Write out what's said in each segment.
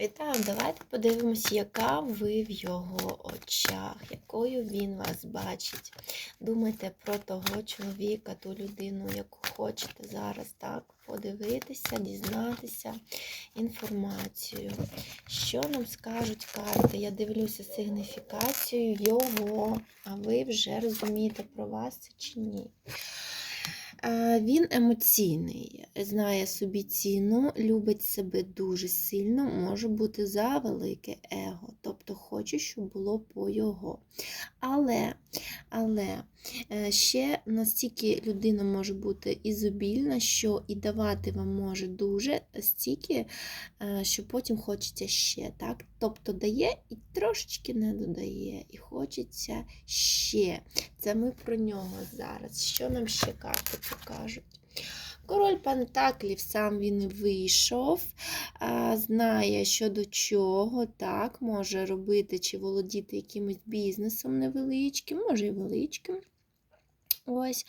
Вітаю, давайте подивимось, яка ви в його очах, якою він вас бачить. Думайте про того чоловіка, ту людину, яку хочете зараз так подивитися, дізнатися інформацію. Що нам скажуть карти? Я дивлюся сигніфікацію його, а ви вже розумієте про вас це чи ні. Він емоційний, знає собі ціну, любить себе дуже сильно, може бути за велике его, тобто хоче, щоб було по його. Але, але е, ще настільки людина може бути ізобільна, що і давати вам може дуже стільки, е, що потім хочеться ще. Так? Тобто дає і трошечки не додає, і хочеться ще. Це ми про нього зараз. Що нам ще карти покажуть? Король Пентаклів сам він вийшов, знає, що до чого, так, може робити чи володіти якимось бізнесом невеличким, може і величким. Ось,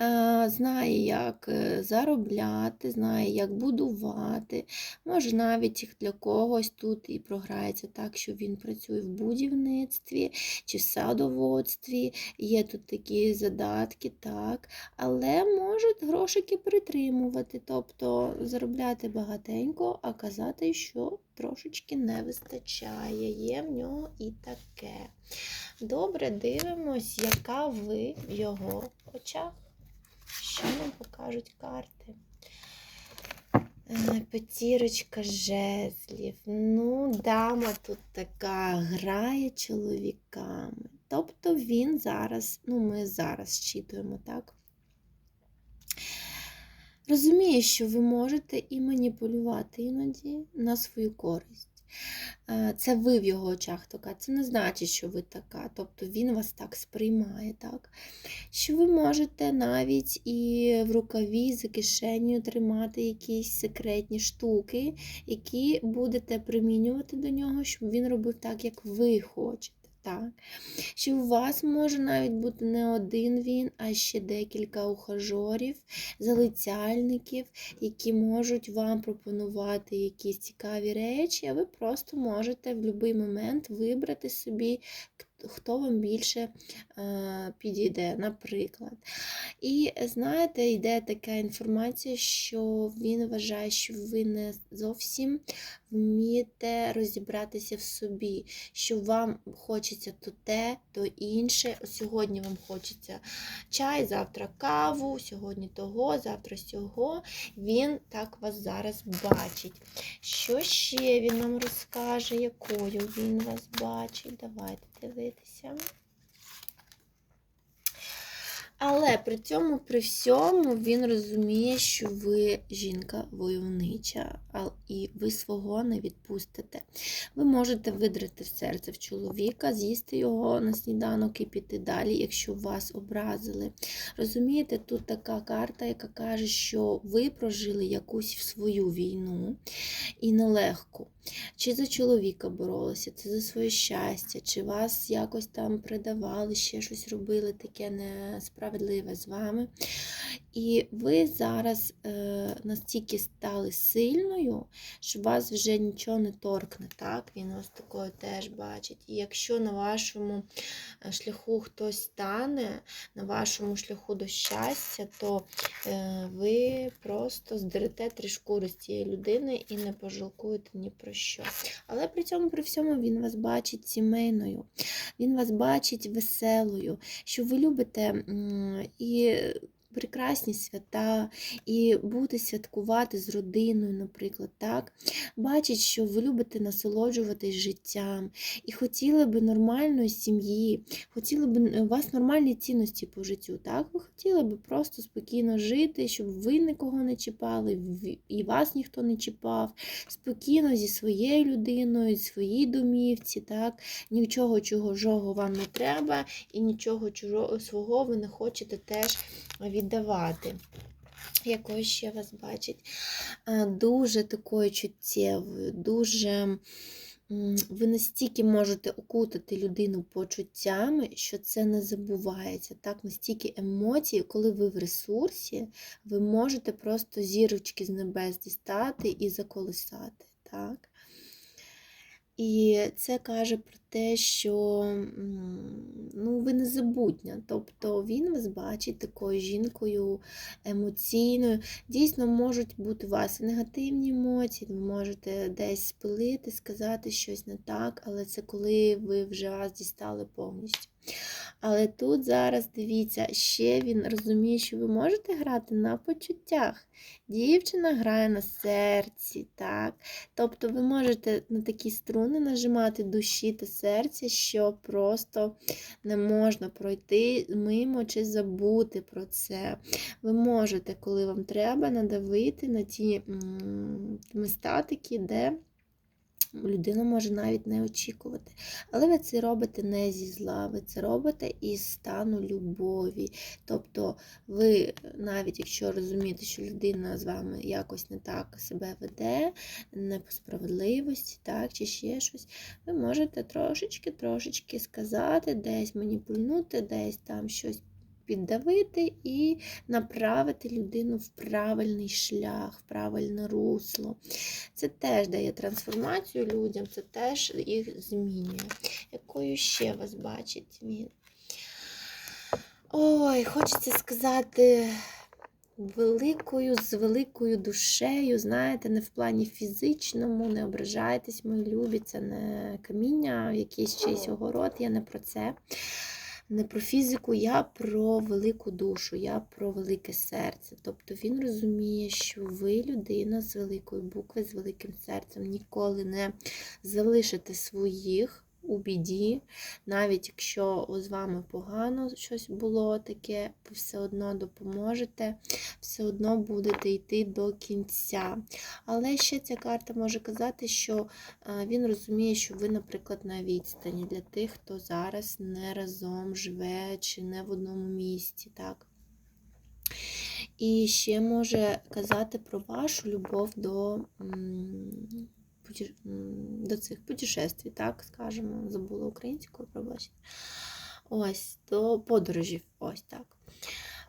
е, знає, як е, заробляти, знає, як будувати. Може, навіть для когось тут і програється так, що він працює в будівництві чи в садоводстві. Є тут такі задатки, так, але можуть грошики притримувати, тобто заробляти багатенько, а казати, що трошечки не вистачає. Є в нього і таке. Добре, дивимось, яка ви в його очах. Що нам покажуть карти? Е, П'ятірочка жезлів. Ну, дама тут така грає чоловіками. Тобто він зараз, ну, ми зараз читуємо, так? Розуміє, що ви можете і маніпулювати іноді на свою користь. Це ви в його очах така. Це не значить, що ви така. Тобто він вас так сприймає, так? Що ви можете навіть і в рукаві за кишеню тримати якісь секретні штуки, які будете примінювати до нього, щоб він робив так, як ви хочете. Так. Що у вас може навіть бути не один він, а ще декілька ухажорів, залицяльників, які можуть вам пропонувати якісь цікаві речі, а ви просто можете в будь-який момент вибрати собі, хто вам більше е, підійде, наприклад. І знаєте, йде така інформація, що він вважає, що ви не зовсім вмієте розібратися в собі, що вам хочеться то те, то інше. Сьогодні вам хочеться чай, завтра каву, сьогодні того, завтра сього. Він так вас зараз бачить. Що ще він нам розкаже, якою він вас бачить? Давайте дивитися. Але при цьому, при всьому, він розуміє, що ви жінка войовнича, а- і ви свого не відпустите. Ви можете видрати серце в чоловіка, з'їсти його на сніданок і піти далі, якщо вас образили. Розумієте, тут така карта, яка каже, що ви прожили якусь свою війну і нелегку. Чи за чоловіка боролися, чи за своє щастя, чи вас якось там предавали, ще щось робили таке несправедливе з вами. І ви зараз е, настільки стали сильною, що вас вже нічого не торкне. Так? Він вас такою теж бачить. І якщо на вашому е, шляху хтось стане, на вашому шляху до щастя, то е, ви просто здерете три шкури з цієї людини і не пожалкуєте ні про що. Але при цьому, при всьому, він вас бачить сімейною, він вас бачить веселою, що ви любите і прекрасні свята, і бути святкувати з родиною, наприклад, так? Бачить, що ви любите насолоджуватись життям і хотіли би нормальної сім'ї, хотіли б у вас нормальні цінності по життю. Так? Ви хотіли би просто спокійно жити, щоб ви нікого не чіпали, і вас ніхто не чіпав, спокійно зі своєю людиною, зі своїй домівці, так? нічого чужого вам не треба, і нічого чужого свого ви не хочете теж віддавати. Якою ще вас бачить? Е, Дуже такою чуттєвою, дуже. Ви настільки можете окутати людину почуттями, що це не забувається. Так, настільки емоцій, коли ви в ресурсі, ви можете просто зірочки з небес дістати і заколисати. Так? І це каже про те, що ну, ви незабутня. Тобто він вас бачить такою жінкою емоційною. Дійсно, можуть бути у вас негативні емоції, ви можете десь спилити, сказати щось не так, але це коли ви вже вас дістали повністю. Але тут зараз дивіться, ще він розуміє, що ви можете грати на почуттях. Дівчина грає на серці, так? Тобто ви можете на такі струни нажимати душі та серця, що просто не можна пройти мимо чи забути про це. Ви можете, коли вам треба, надавити на ті м, міста такі, де людина може навіть не очікувати. Але ви це робите не зі зла, ви це робите із стану любові. Тобто, ви, навіть якщо розумієте, що людина з вами якось не так себе веде, не по справедливості, так, чи ще щось, ви можете трошечки-трошечки сказати, десь маніпульнути, десь там щось. Піддавити і направити людину в правильний шлях, в правильне русло. Це теж дає трансформацію людям, це теж їх змінює. Якою ще вас бачить він? Ой, хочеться сказати. Великою, з великою душею, знаєте, не в плані фізичному, не ображайтесь, мої любі, це не каміння, якийсь чийсь огород, я не про це не про фізику, я про велику душу, я про велике серце. Тобто він розуміє, що ви людина з великої букви, з великим серцем, ніколи не залишите своїх. У біді, навіть якщо з вами погано щось було таке, ви все одно допоможете, все одно будете йти до кінця. Але ще ця карта може казати, що він розуміє, що ви, наприклад, на відстані для тих, хто зараз не разом живе чи не в одному місті. так. І ще може казати про вашу любов до до цих путешествій, так скажемо, забула українською, пробачте. Ось, до подорожів, ось так.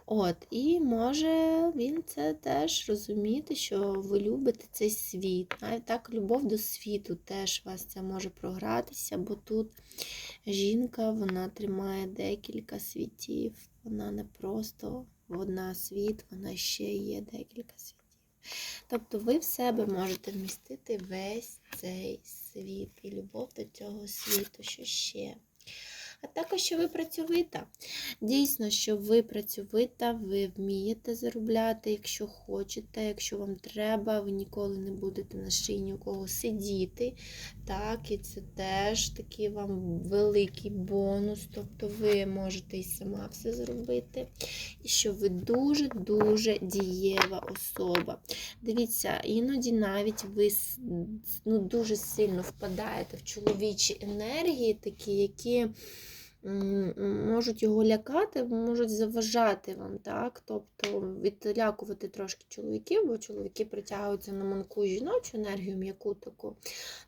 От, І може він це теж розуміти, що ви любите цей світ. Навіть так, любов до світу теж вас це може програтися, бо тут жінка вона тримає декілька світів. Вона не просто одна світ, вона ще є декілька світів. Тобто ви в себе можете вмістити весь цей світ і любов до цього світу, що ще а також, що ви працьовита. Дійсно, що ви працьовита, ви вмієте заробляти, якщо хочете, якщо вам треба, ви ніколи не будете на шиї ні у кого сидіти. Так, І це теж такий вам великий бонус. Тобто ви можете і сама все зробити. І що ви дуже-дуже дієва особа. Дивіться, іноді навіть ви ну, дуже сильно впадаєте в чоловічі енергії, такі, які можуть його лякати, можуть заважати вам, так? тобто відлякувати трошки чоловіків, бо чоловіки притягуються на манку жіночу енергію м'яку таку.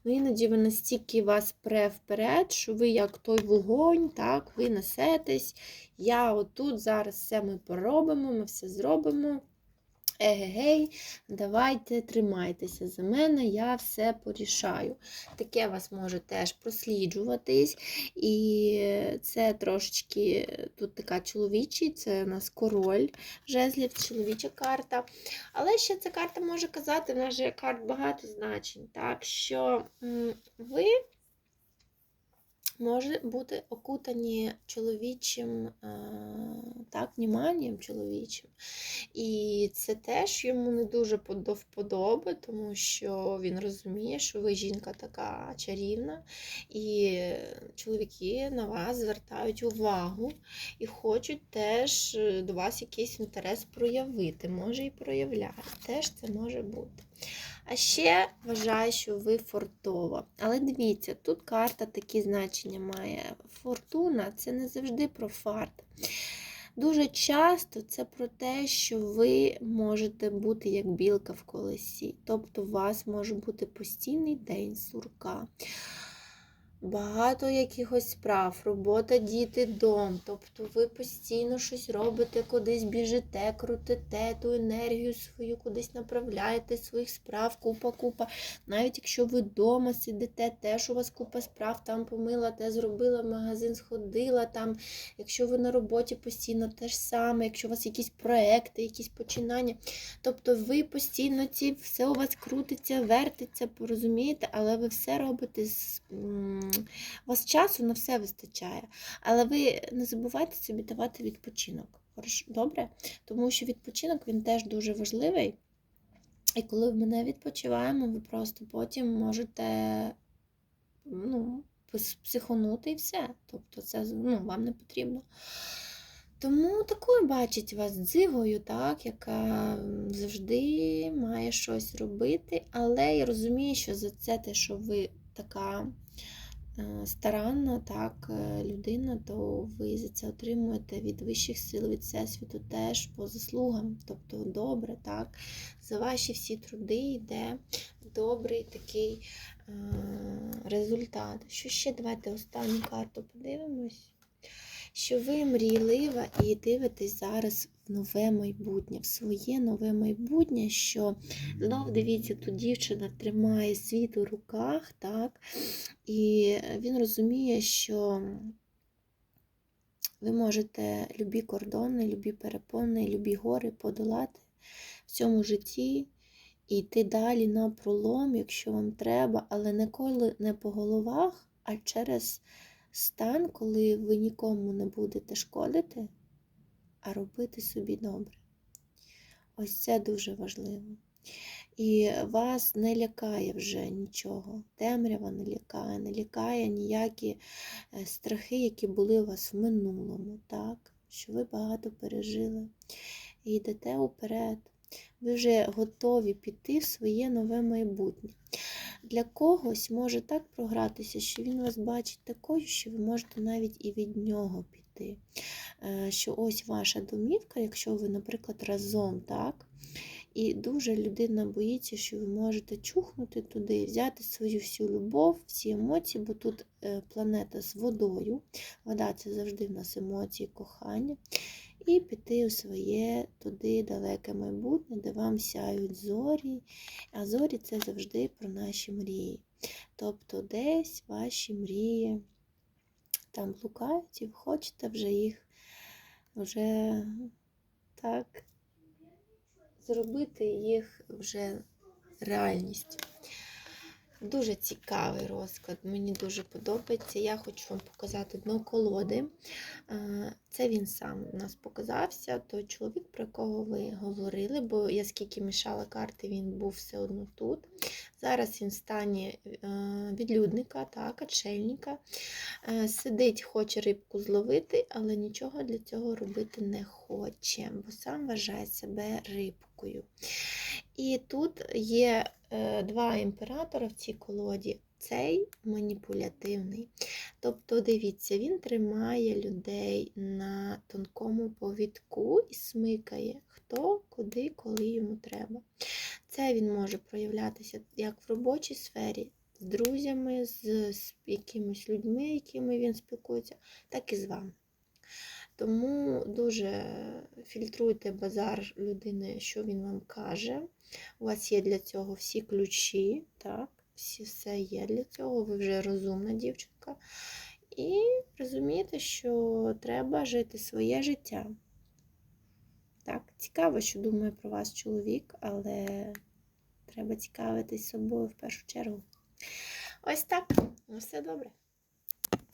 Ну, Іноді ви настільки вас пре вперед, що ви, як той вогонь, так, ви несетесь. Я отут зараз все ми поробимо, ми все зробимо. Егегей, давайте тримайтеся за мене, я все порішаю. Таке вас може теж просліджуватись. І це трошечки тут така чоловічий, це у нас король жезлів, чоловіча карта. Але ще ця карта може казати, в нас же карт багато значень, так, що ви може бути окутані чоловічим е, так, вниманням чоловічим. І це теж йому не дуже до вподоби, тому що він розуміє, що ви жінка така чарівна, і чоловіки на вас звертають увагу і хочуть теж до вас якийсь інтерес проявити. Може і проявляють. Теж це може бути. А ще вважаю, що ви фортова. Але дивіться, тут карта такі значення має. Фортуна це не завжди про фарт. Дуже часто це про те, що ви можете бути як білка в колесі. Тобто у вас може бути постійний день сурка. Багато якихось справ, робота, діти, дом. Тобто ви постійно щось робите, кудись біжите, крутите ту енергію свою, кудись направляєте своїх справ, купа, купа. Навіть якщо ви вдома сидите, теж у вас купа справ, там помила, те зробила, магазин сходила, там, якщо ви на роботі постійно те ж саме, якщо у вас якісь проекти, якісь починання. Тобто ви постійно ці, все у вас крутиться, вертиться, порозумієте, але ви все робите з. У вас часу на все вистачає. Але ви не забувайте собі давати відпочинок. Добре? Тому що відпочинок він теж дуже важливий. І коли ми не відпочиваємо, ви просто потім можете ну, психонути і все. Тобто це ну, вам не потрібно. Тому такою бачить вас дзигою, так, яка завжди має щось робити, але я розумію, що за це те, що ви така старанна так, е, людина, то ви за це отримуєте від вищих сил, від всесвіту теж по заслугам. Тобто добре, так, за ваші всі труди йде добрий такий е, результат. Що ще? Давайте останню карту подивимось що ви мрійлива і дивитесь зараз в нове майбутнє, в своє нове майбутнє, що знов дивіться, тут дівчина тримає світ у руках, так? І він розуміє, що ви можете любі кордони, любі перепони, любі гори подолати в цьому житті і йти далі на пролом, якщо вам треба, але ніколи не по головах, а через стан, коли ви нікому не будете шкодити, а робити собі добре. Ось це дуже важливо. І вас не лякає вже нічого. Темрява не лякає, не лякає ніякі е, страхи, які були у вас в минулому, так? що ви багато пережили. І йдете уперед. Ви вже готові піти в своє нове майбутнє. Для когось може так програтися, що він вас бачить такою, що ви можете навіть і від нього піти. Е, Що ось ваша домівка, якщо ви, наприклад, разом, так? І дуже людина боїться, що ви можете чухнути туди, взяти свою всю любов, всі емоції, бо тут е, планета з водою. Вода це завжди в нас емоції, кохання. І піти у своє туди далеке майбутнє, де вам сяють зорі. А зорі це завжди про наші мрії. Тобто десь ваші мрії там блукають, і ви хочете вже їх вже так зробити їх вже реальністю. Дуже цікавий розклад, мені дуже подобається. Я хочу вам показати дно колоди. Е, Це він сам у нас показався, той чоловік, про якого ви говорили, бо я скільки мішала карти, він був все одно тут. Зараз він в стані е, відлюдника, так, отшельника. Е, Сидить, хоче рибку зловити, але нічого для цього робити не хоче, бо сам вважає себе рибкою. І тут є е, два імператора в цій колоді. Цей маніпулятивний. Тобто, дивіться, він тримає людей на тонкому повідку і смикає, хто, куди, коли йому треба. Це він може проявлятися як в робочій сфері, з друзями, з, з якимись людьми, якими він спілкується, так і з вами. Тому дуже фільтруйте базар людини, що він вам каже. У вас є для цього всі ключі, так? Всі, все є для цього, ви вже розумна дівчинка. І розумієте, що треба жити своє життя. Так, цікаво, що думає про вас чоловік, але треба цікавитись собою в першу чергу. Ось так. Все добре.